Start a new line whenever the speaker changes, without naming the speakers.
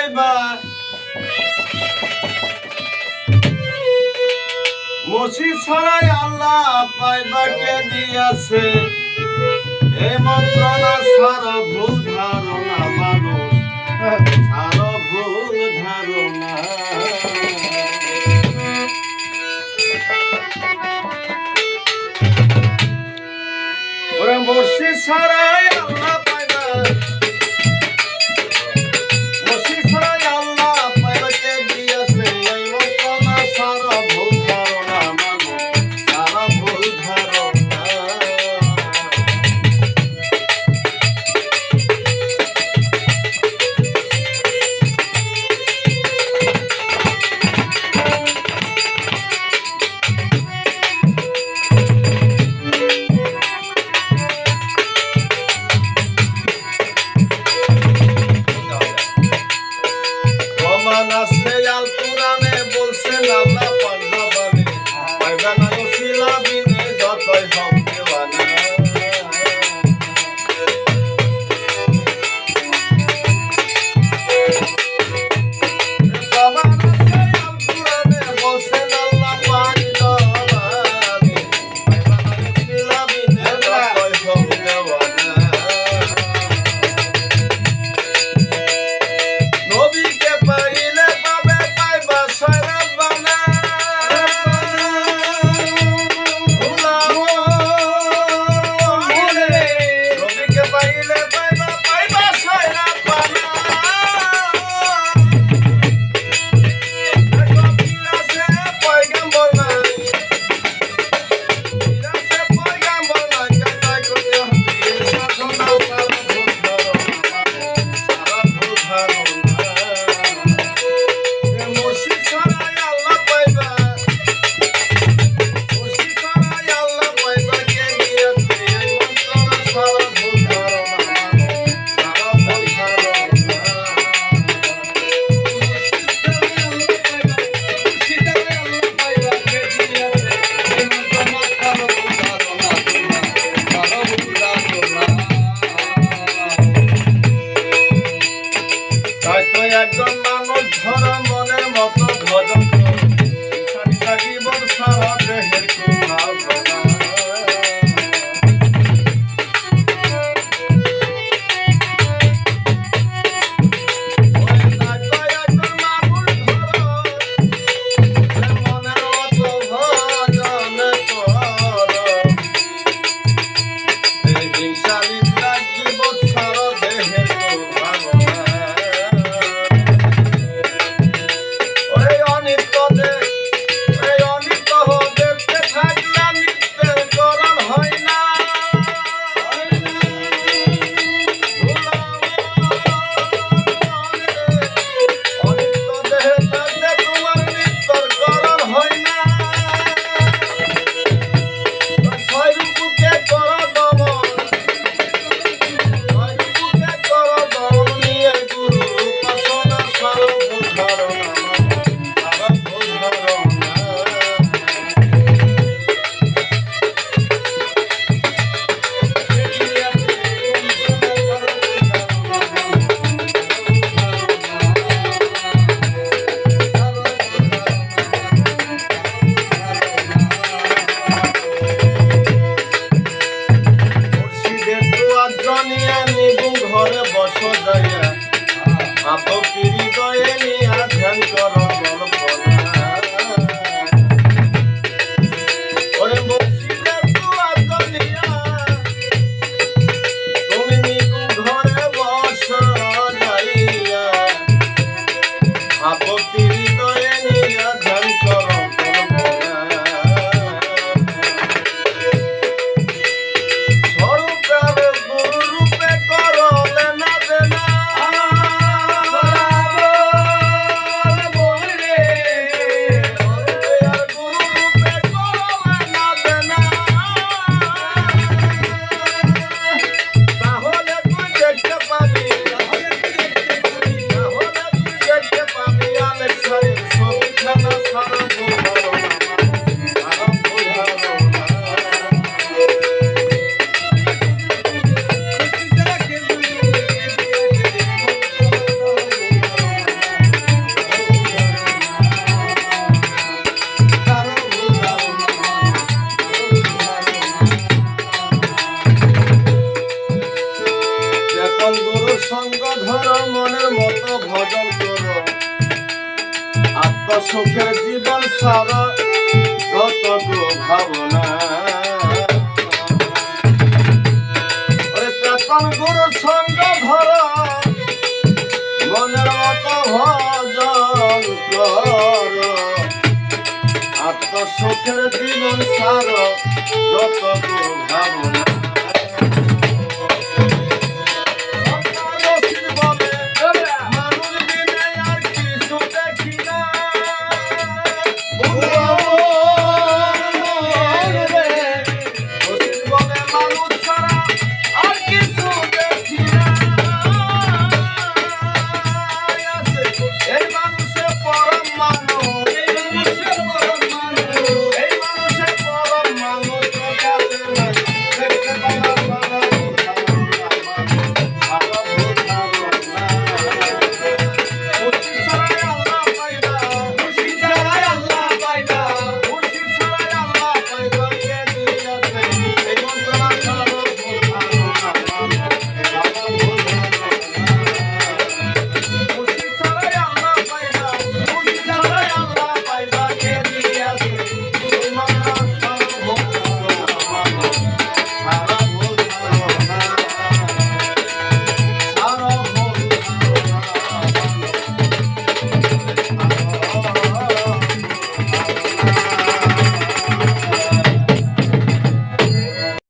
যাইবা মসি ছাড়াই আল্লাহ পাইবা কে দিয়াছে। এ মন্ত্রণা সারা ভুল ধারণা মানুষ। সারা ভুল ধারণা। ওরা মসি ছাড়াই Thank you. আত্মসুখের জীবন সার গো ভাবনা। চেতন সঙ্গ ধর, মনের মতো ভজন কর। আত্মসুখের জীবন সার ভাবনা। Oh.